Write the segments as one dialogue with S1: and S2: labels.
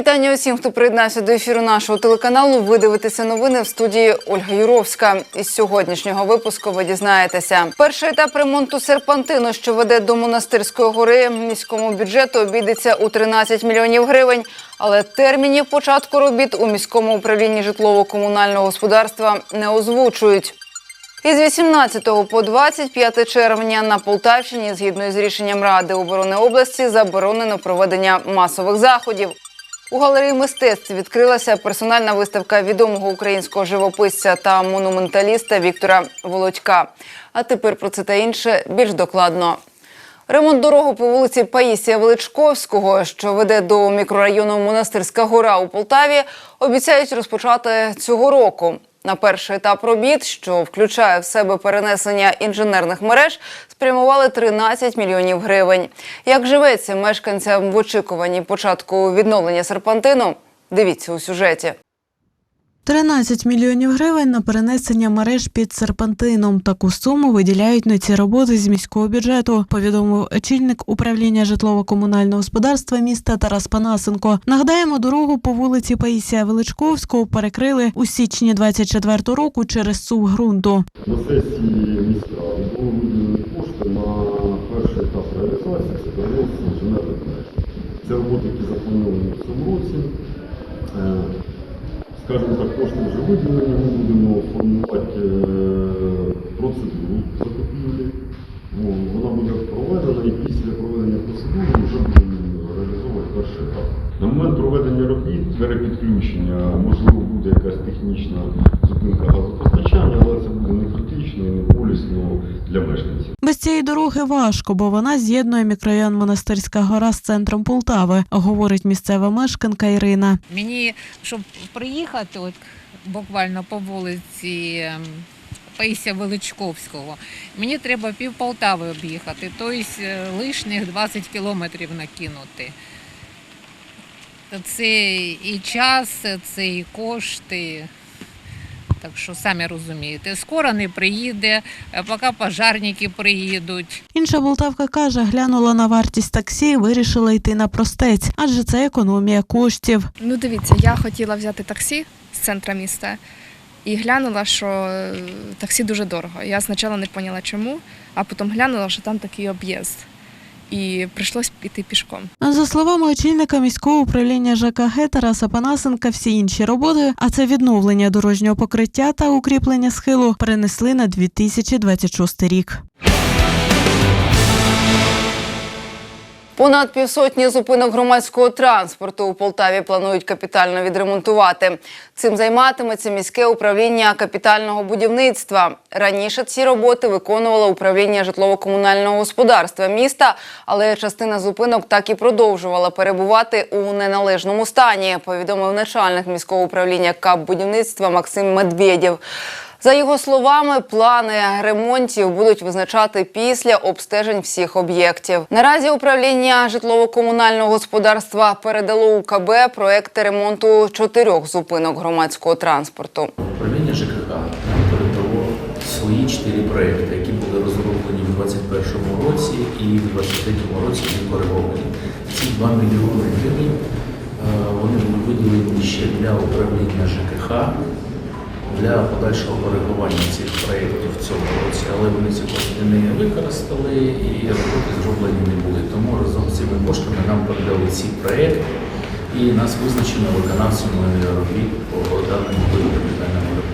S1: вітання усім, хто приєднався до ефіру нашого телеканалу. Ви дивитеся новини в студії Ольга Юровська. Із сьогоднішнього випуску ви дізнаєтеся. Перший етап ремонту серпантину, що веде до монастирської гори, міському бюджету обійдеться у 13 мільйонів гривень. Але термінів початку робіт у міському управлінні житлово-комунального господарства не озвучують. Із 18 по 25 червня на Полтавщині, згідно з рішенням Ради оборони області, заборонено проведення масових заходів. У галереї мистецтв відкрилася персональна виставка відомого українського живописця та монументаліста Віктора Володька. А тепер про це та інше більш докладно. Ремонт дороги по вулиці Паїсія Величковського, що веде до мікрорайону Монастирська гора у Полтаві, обіцяють розпочати цього року. На перший етап робіт, що включає в себе перенесення інженерних мереж, спрямували 13 мільйонів гривень. Як живеться мешканцям в очікуванні початку відновлення серпантину? Дивіться у сюжеті.
S2: 13 мільйонів гривень на перенесення мереж під серпантином. Таку суму виділяють на ці роботи з міського бюджету. Повідомив очільник управління житлово-комунального господарства міста Тарас Панасенко. Нагадаємо, дорогу по вулиці Паїсія Величковського перекрили у січні 24 року через сув ґрунту.
S3: На сесії міськради було це переноситься інженерних мереж. Це роботи, які заплановані в цьому році. Е, Скажімо так, кошти вже виділені, ми будемо формувати е, процедуру закупівлі. Вона буде проведена і після проведення процедури вже будемо реалізовувати перший етап. На момент проведення робіт, перепідключення, можливо, буде якась технічна зупинка газопостачання, але це буде не критично і не болісно для мешканців.
S2: Без цієї дороги важко, бо вона з'єднує мікрорайон Монастирська гора з центром Полтави, говорить місцева мешканка Ірина.
S4: Мені, щоб приїхати, от буквально по вулиці ем, Величковського, мені треба пів Полтави об'їхати, тобто е, лишніх 20 кілометрів накинути. Це і час, це і кошти. Так що самі розумієте, скоро не приїде, поки пожарники приїдуть.
S2: Інша Полтавка каже, глянула на вартість таксі і вирішила йти на простець, адже це економія коштів.
S5: Ну, дивіться, я хотіла взяти таксі з центра міста і глянула, що е, таксі дуже дорого. Я спочатку не поняла чому, а потім глянула, що там такий об'їзд. І прийшлось піти пішком.
S2: За словами очільника міського управління ЖКГ Тараса Панасенка, всі інші роботи, а це відновлення дорожнього покриття та укріплення схилу, перенесли на 2026 рік.
S1: Понад півсотні зупинок громадського транспорту у Полтаві планують капітально відремонтувати. Цим займатиметься міське управління капітального будівництва. Раніше ці роботи виконувало управління житлово-комунального господарства міста, але частина зупинок так і продовжувала перебувати у неналежному стані. Повідомив начальник міського управління КАП будівництва Максим Медведєв. За його словами, плани ремонтів будуть визначати після обстежень всіх об'єктів. Наразі управління житлово-комунального господарства передало УКБ проекти ремонту чотирьох зупинок громадського транспорту.
S6: Управління ЖКХ передало свої чотири проекти, які були розроблені в 2021 році і в 2023 році не. Ці 2 мільйони гривень е, вони були виділені ще для управління ЖКХ для подальшого коригування цих проєктів в цьому році, але вони ці кошти не використали і роботи зроблені не були. Тому разом з цими коштами нам передали ці проєкти і нас визначено виконавцями робіт по даному виду капітальному ремонту.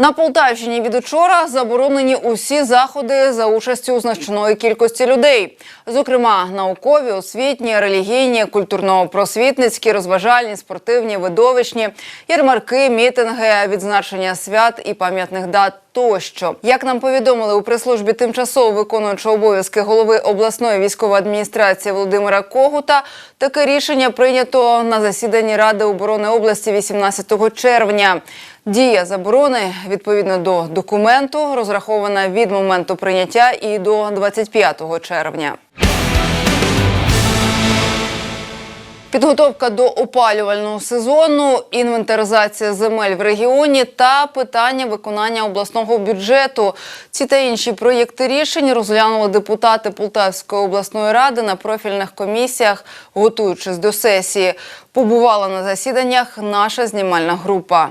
S1: На Полтавщині від учора заборонені усі заходи за участю значної кількості людей. Зокрема, наукові, освітні, релігійні, культурно-просвітницькі, розважальні, спортивні, видовищні, ярмарки, мітинги, відзначення свят і пам'ятних дат. Тощо, як нам повідомили у прес-службі тимчасово виконуючого обов'язки голови обласної військової адміністрації Володимира Когута, таке рішення прийнято на засіданні Ради оборони області 18 червня. Дія заборони відповідно до документу розрахована від моменту прийняття і до 25 червня. Підготовка до опалювального сезону, інвентаризація земель в регіоні та питання виконання обласного бюджету. Ці та інші проєкти рішень розглянули депутати Полтавської обласної ради на профільних комісіях, готуючись до сесії. Побувала на засіданнях наша знімальна група.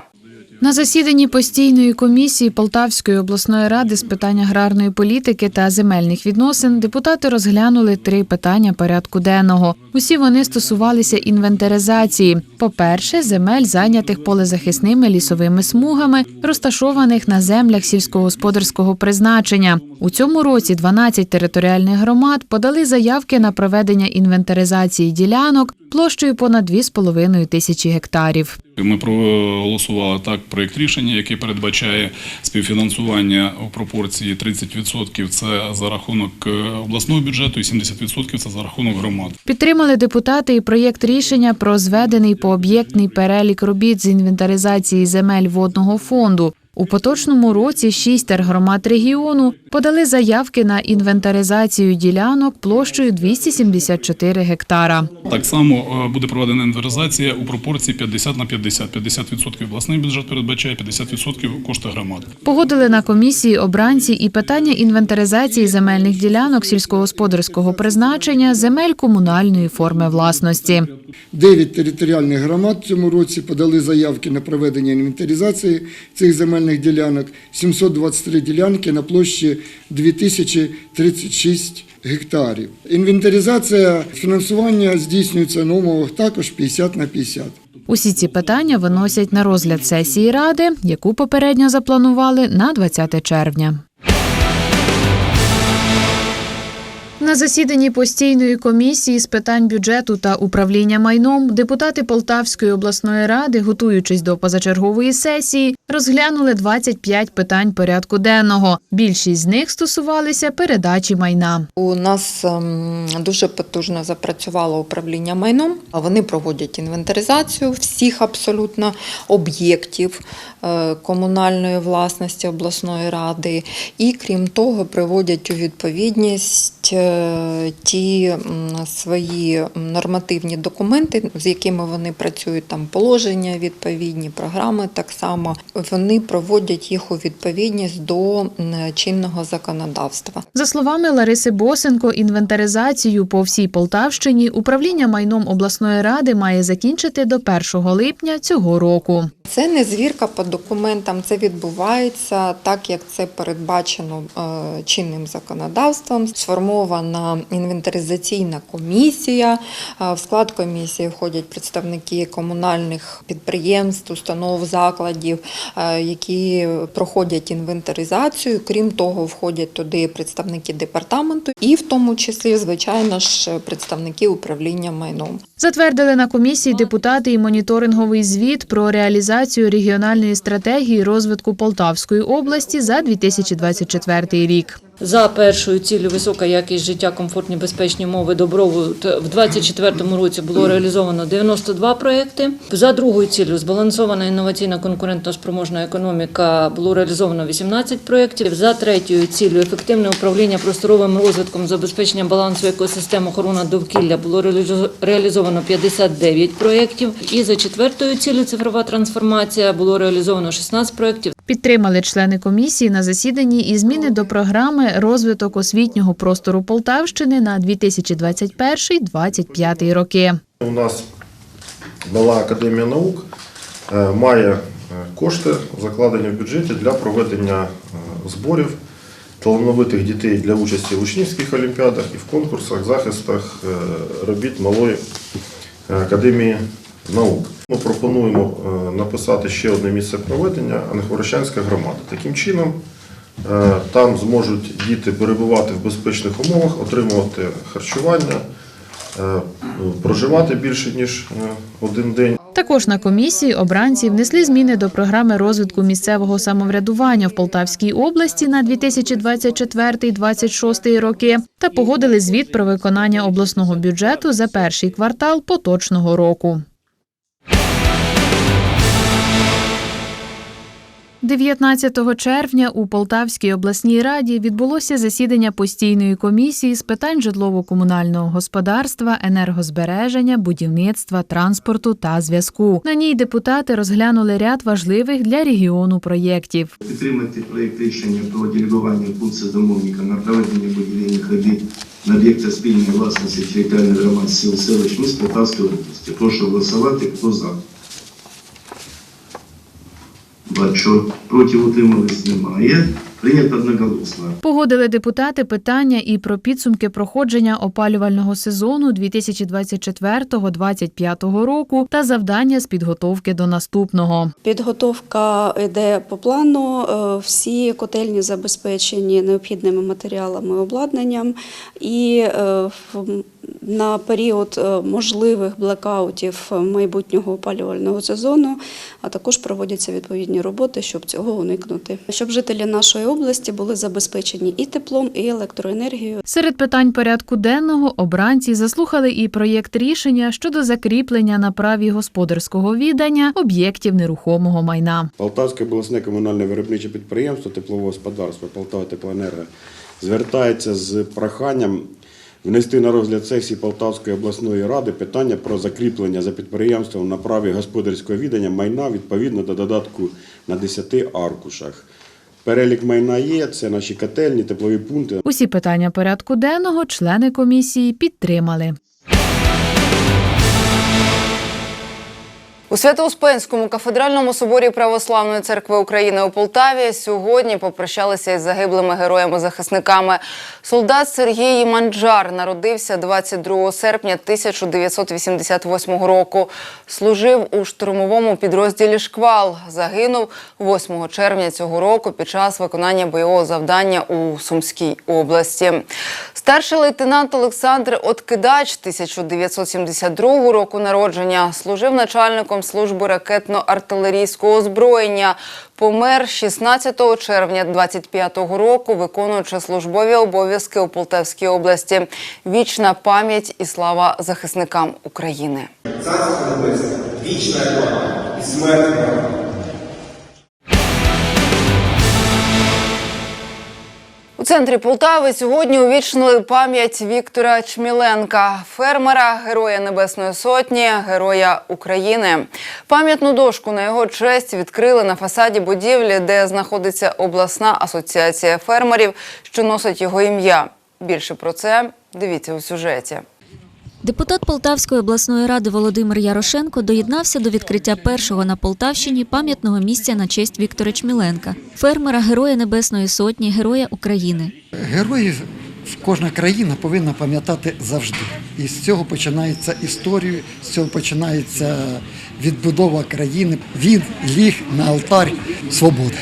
S7: На засіданні постійної комісії Полтавської обласної ради з питань аграрної політики та земельних відносин депутати розглянули три питання порядку денного. Усі вони стосувалися інвентаризації. По-перше, земель зайнятих полезахисними лісовими смугами, розташованих на землях сільськогосподарського призначення. У цьому році 12 територіальних громад подали заявки на проведення інвентаризації ділянок площею понад 2,5 тисячі гектарів.
S8: Ми проголосували так проєкт рішення, який передбачає співфінансування у пропорції 30% це за рахунок е, обласного бюджету і 70% це за рахунок громад.
S7: Підтримали депутати і проєкт рішення про зведений пооб'єктний перелік робіт з інвентаризації земель водного фонду. У поточному році шість тергромад регіону подали заявки на інвентаризацію ділянок площею 274 гектара.
S8: Так само е, буде проведена інвентаризація у пропорції 50 на 50. 50% обласний бюджет передбачає, 50% кошти громад.
S7: Погодили на комісії обранці і питання інвентаризації земельних ділянок сільськогосподарського призначення, земель комунальної форми власності.
S9: Дев'ять територіальних громад в цьому році подали заявки на проведення інвентаризації цих земельних ділянок. 723 ділянки на площі 2036 гектарів. Інвентаризація фінансування здійснюється на умовах також 50 на 50.
S7: Усі ці питання виносять на розгляд сесії ради, яку попередньо запланували на 20 червня. На засіданні постійної комісії з питань бюджету та управління майном депутати Полтавської обласної ради, готуючись до позачергової сесії, розглянули 25 питань порядку денного. Більшість з них стосувалися передачі майна.
S10: У нас ем, дуже потужно запрацювало управління майном. Вони проводять інвентаризацію всіх абсолютно об'єктів е, комунальної власності обласної ради, і крім того, приводять у відповідність е, ті свої нормативні документи, з якими вони працюють, там положення відповідні, програми так само. Вони проводять їх у відповідність до чинного законодавства.
S7: За словами Лариси Босенко, інвентаризацію по всій Полтавщині управління майном обласної ради має закінчити до 1 липня цього року.
S10: Це не звірка по документам, це відбувається так, як це передбачено е, чинним законодавством. Сформована інвентаризаційна комісія. Е, В склад комісії входять представники комунальних підприємств, установ, закладів, е, які проходять інвентаризацію. Крім того, входять туди представники департаменту і в тому числі, звичайно ж, представники управління майном.
S7: Затвердили на комісії депутати і моніторинговий звіт про реалізацію регіональної стратегії розвитку Полтавської області за 2024 рік.
S11: За першою ціллю висока якість життя, комфортні безпечні умови, добробут в 2024 році було реалізовано 92 проекти. За другою ціллю збалансована інноваційна конкурентно-спроможна економіка було реалізовано 18 проєктів. За третьою ціллю ефективне управління просторовим розвитком, забезпечення балансу екосистем охорона довкілля було реалізовано 59 проєктів. І за четвертою ціллю цифрова трансформація було реалізовано 16 проєктів.
S7: Підтримали члени комісії на засіданні і зміни до програми розвиток освітнього простору Полтавщини на 2021-2025 роки.
S12: У нас Мала академія наук е, має е, кошти, закладені в бюджеті для проведення е, зборів талановитих дітей для участі в учнівських олімпіадах і в конкурсах, захистах робіт Малої академії наук. Ми пропонуємо е, написати ще одне місце проведення Анахворощанська громада. Таким чином е, там зможуть діти перебувати в безпечних умовах, отримувати харчування, е, проживати більше ніж один день.
S7: Також на комісії обранці внесли зміни до програми розвитку місцевого самоврядування в Полтавській області на 2024-2026 роки та погодили звіт про виконання обласного бюджету за перший квартал поточного року. 19 червня у Полтавській обласній раді відбулося засідання постійної комісії з питань житлово-комунального господарства, енергозбереження, будівництва, транспорту та зв'язку. На ній депутати розглянули ряд важливих для регіону проєктів.
S13: Підтримати проєкт рішення про делегування функцій замовника на проведення будівельних робіт на об'єктах спільної власності територіальних громад сіл селищ міст Полтавської області. Прошу голосувати. Хто за? Бачу, проти утримались немає. Прийнято одноголосно.
S7: Погодили депутати питання і про підсумки проходження опалювального сезону 2024-2025 року та завдання з підготовки до наступного.
S14: Підготовка йде по плану. е, Всі котельні забезпечені необхідними матеріалами і обладнанням, і е, в- на період е, можливих блекаутів майбутнього опалювального сезону, а також проводяться відповідні роботи, щоб цього уникнути. Щоб жителі нашої області були забезпечені і теплом, і електроенергією.
S7: Серед питань порядку денного обранці заслухали і проєкт рішення щодо закріплення на праві господарського віддання об'єктів нерухомого майна.
S3: Полтавське обласне комунальне виробниче підприємство теплового господарства Полтава Теплоенерго звертається з проханням внести на розгляд сесії Полтавської обласної ради питання про закріплення за підприємством на праві господарського віддання майна відповідно до додатку на 10 аркушах. Перелік майна є, це наші котельні, теплові пункти.
S7: Усі питання порядку денного члени комісії підтримали.
S1: У Свято-Успенському кафедральному соборі Православної церкви України у Полтаві сьогодні попрощалися із загиблими героями-захисниками. Солдат Сергій Манджар народився 22 серпня 1988 року. Служив у штурмовому підрозділі «Шквал». Загинув 8 червня цього року під час виконання бойового завдання у Сумській області. Старший лейтенант Олександр Откидач 1972 року народження служив начальником служби ракетно-артилерійського озброєння. Помер 16 червня 25-го року, виконуючи службові обов'язки у Полтавській області. Вічна пам'ять і слава захисникам України. Заслабися вічна і У центрі Полтави сьогодні увічнили пам'ять Віктора Чміленка, фермера, героя Небесної Сотні, героя України. Пам'ятну дошку на його честь відкрили на фасаді будівлі, де знаходиться обласна асоціація фермерів, що носить його ім'я. Більше про це дивіться у сюжеті.
S15: Депутат Полтавської обласної ради Володимир Ярошенко доєднався до відкриття першого на Полтавщині пам'ятного місця на честь Віктора Чміленка, фермера, героя Небесної Сотні, героя України.
S16: Героїв кожна країна повинна пам'ятати завжди. І з цього починається історія, з цього починається відбудова країни. Він ліг на алтарь свободи.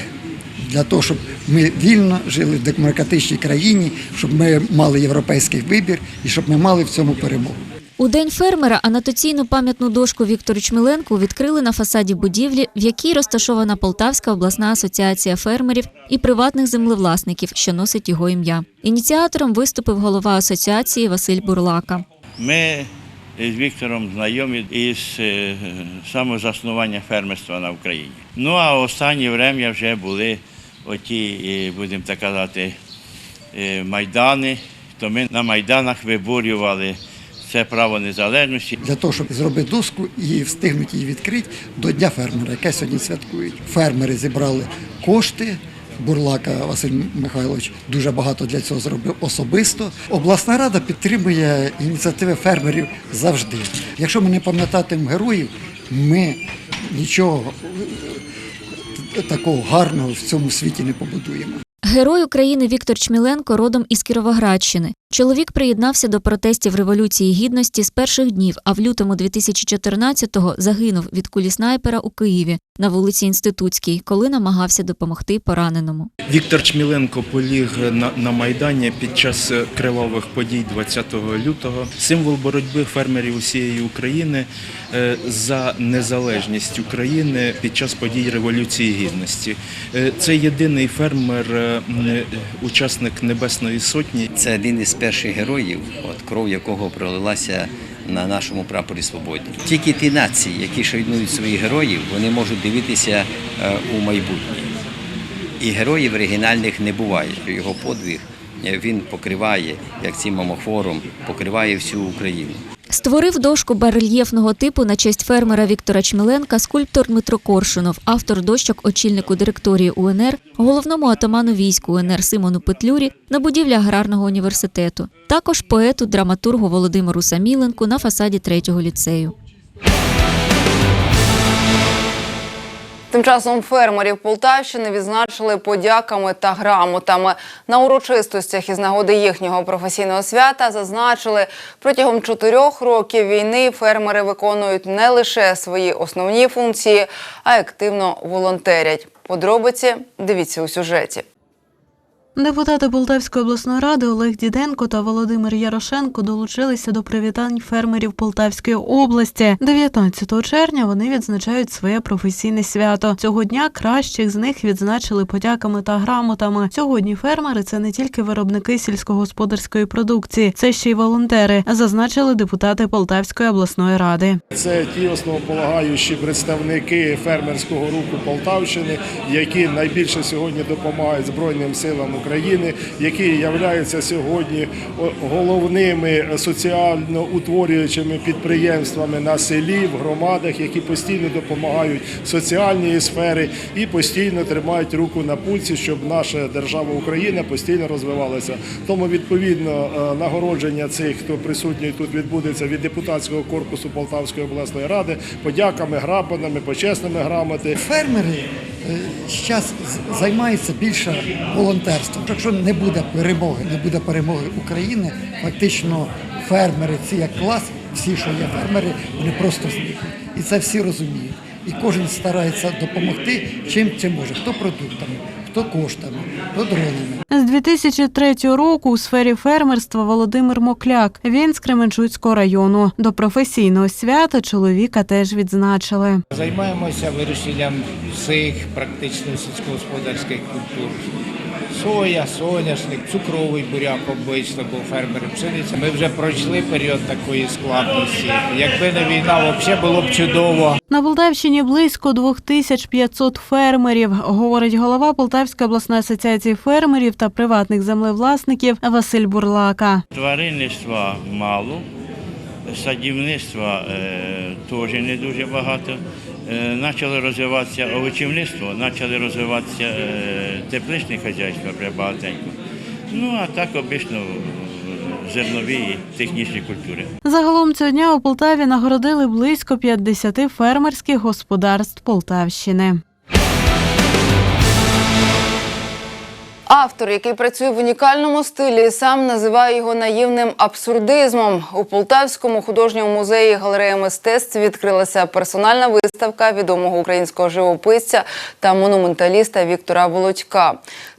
S16: Для того, щоб ми вільно жили в демократичній країні, щоб ми мали європейський вибір і щоб ми мали в цьому перемогу.
S15: У день фермера анотаційну пам'ятну дошку Віктору Чміленку відкрили на фасаді будівлі, в якій розташована Полтавська обласна асоціація фермерів і приватних землевласників, що носить його ім'я. Ініціатором виступив голова асоціації Василь Бурлака.
S17: Ми з Віктором знайомі із е, самого заснування фермерства на Україні. Ну а останнє время вже були оті, е, будемо так казати, е, майдани. То ми на майданах виборювали це право незалежності.
S16: Для того, щоб зробити доску і встигнути її відкрити до Дня фермера, яке сьогодні святкують. Фермери зібрали кошти. Бурлака Василь Михайлович дуже багато для цього зробив особисто. Обласна рада підтримує ініціативи фермерів завжди. Якщо ми не пам'ятатимемо героїв, ми нічого такого гарного в цьому світі не побудуємо.
S15: Герой України Віктор Чміленко родом із Кіровоградщини. Чоловік приєднався до протестів Революції Гідності з перших днів, а в лютому 2014-го загинув від кулі снайпера у Києві на вулиці Інститутській, коли намагався допомогти пораненому.
S18: Віктор Чміленко поліг на, на Майдані під час е, кривавих подій 20 лютого. Символ боротьби фермерів усієї України е, за незалежність України під час подій Революції Гідності. Е, Це єдиний фермер, учасник Небесної Сотні.
S19: Це один із перших героїв, от кров якого пролилася на нашому прапорі свободі. Тільки ті нації, які шанують своїх героїв, вони можуть дивитися е, у майбутнє. І героїв оригінальних не буває. Його подвиг е, він покриває, як цим мамофором, покриває всю Україну.
S15: Створив дошку барельєфного типу на честь фермера Віктора Чмеленка скульптор Дмитро Коршунов, автор дощок очільнику директорії УНР, головному атаману військ УНР Симону Петлюрі на будівлі аграрного університету. Також поету, драматургу Володимиру Саміленку на фасаді третього ліцею.
S1: Тим часом фермерів Полтавщини відзначили подяками та грамотами. На урочистостях із нагоди їхнього професійного свята зазначили, протягом чотирьох років війни фермери виконують не лише свої основні функції, а й активно волонтерять. Подробиці дивіться у сюжеті.
S2: Депутати Полтавської обласної ради Олег Діденко та Володимир Ярошенко долучилися до привітань фермерів Полтавської області. 19 червня вони відзначають своє професійне свято. Цього дня кращих з них відзначили подяками та грамотами. Сьогодні фермери це не тільки виробники сільськогосподарської продукції, це ще й волонтери, зазначили депутати Полтавської обласної ради.
S20: Це ті основополагаючі представники фермерського руху Полтавщини, які найбільше сьогодні допомагають Збройним силам України, які являються сьогодні головними соціально утворюючими підприємствами на селі, в громадах, які постійно допомагають соціальній сфері і постійно тримають руку на пульсі, щоб наша держава Україна постійно розвивалася. Тому відповідно е, нагородження цих, хто присутній тут відбудеться від депутатського корпусу Полтавської обласної ради, подяками, грамотами, почесними грамоти.
S16: Фермери зараз займаються більше волонтерством. Якщо не буде перемоги, не буде перемоги України, фактично фермери, ці як клас, всі, що є фермери, вони просто зникнуть. І це всі розуміють. І кожен старається допомогти чим чим може. Хто продуктами, хто коштами, хто дронами.
S2: З 2003 року у сфері фермерства Володимир Мокляк. Він з Кременчуцького району. До професійного свята чоловіка теж відзначили.
S21: Займаємося вирощенням всіх практично сільськогосподарських культур. Соя, соняшник, цукровий буряк обично, бо фермери пшениця. Ми вже пройшли період такої складності. Якби не війна, взагалі було б чудово.
S2: На Полтавщині близько 2500 фермерів, говорить голова Полтавської обласної асоціації фермерів та приватних землевласників Василь Бурлака.
S17: Тваринництва мало, садівництва е, теж не дуже багато. Е, почали розвиватися овочівництво, почали розвиватися е, тепличні хазяйства багатенько. Ну а так обично е, зернові технічні культури.
S2: Загалом цього дня у Полтаві нагородили близько 50 фермерських господарств Полтавщини.
S1: Автор, який працює в унікальному стилі, сам називає його наївним абсурдизмом. У Полтавському художньому музеї галереї мистецтв відкрилася персональна виставка відомого українського живописця та монументаліста Віктора Володька.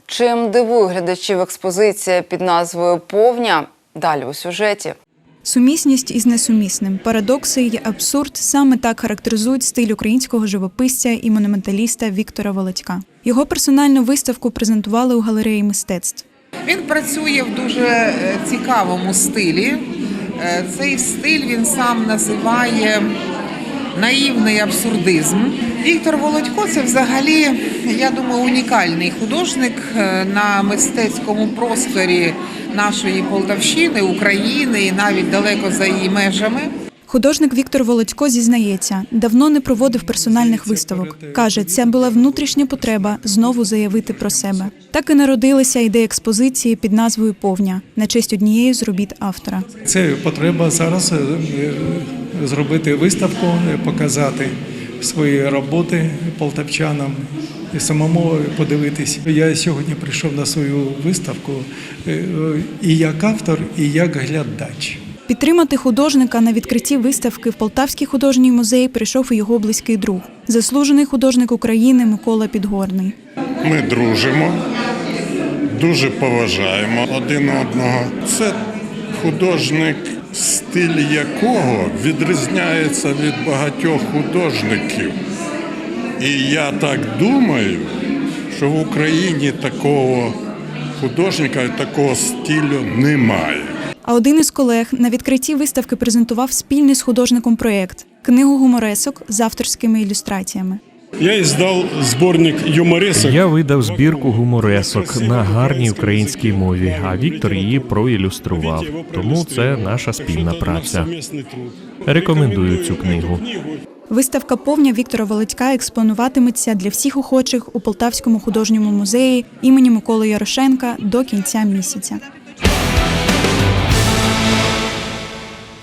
S1: Чим дивує глядачів експозиція під назвою Повня? Далі у сюжеті.
S22: Сумісність із несумісним, парадокси й абсурд саме так характеризують стиль українського живописця і монументаліста Віктора Володька. Його персональну виставку презентували у галереї мистецтв.
S23: Він працює в дуже е, цікавому стилі. Е, Цей стиль він сам називає наївний абсурдизм. Віктор Володько це взагалі, я думаю, унікальний художник е, на мистецькому просторі нашої Полтавщини, України і навіть далеко за її межами.
S22: Художник Віктор Володько зізнається, давно не проводив персональних виставок. Каже, це була внутрішня потреба знову заявити про себе. Так і народилася ідея експозиції під назвою Повня на честь однієї з робіт автора.
S24: Це потреба зараз е, е, зробити виставку, показати свої роботи полтавчанам і самому подивитись. Я сьогодні прийшов на свою виставку е, і як автор, і як глядач.
S22: Підтримати художника на відкритті виставки в Полтавський художній музей прийшов і його близький друг, заслужений художник України Микола Підгорний.
S25: Ми дружимо, дуже поважаємо один одного. Це художник, стиль якого відрізняється від багатьох художників. І я так думаю, що в Україні такого художника, такого стилю немає.
S22: А один із колег на відкритті виставки презентував спільний з художником проєкт книгу гуморесок з авторськими ілюстраціями.
S25: Я іздав зборник юморесок.
S18: Я видав збірку гуморесок на гарній українській мові, а Віктор її проілюстрував. Тому це наша спільна праця. Рекомендую цю книгу.
S22: Виставка повня Віктора Володька експонуватиметься для всіх охочих у Полтавському художньому музеї імені Миколи Ярошенка до кінця місяця.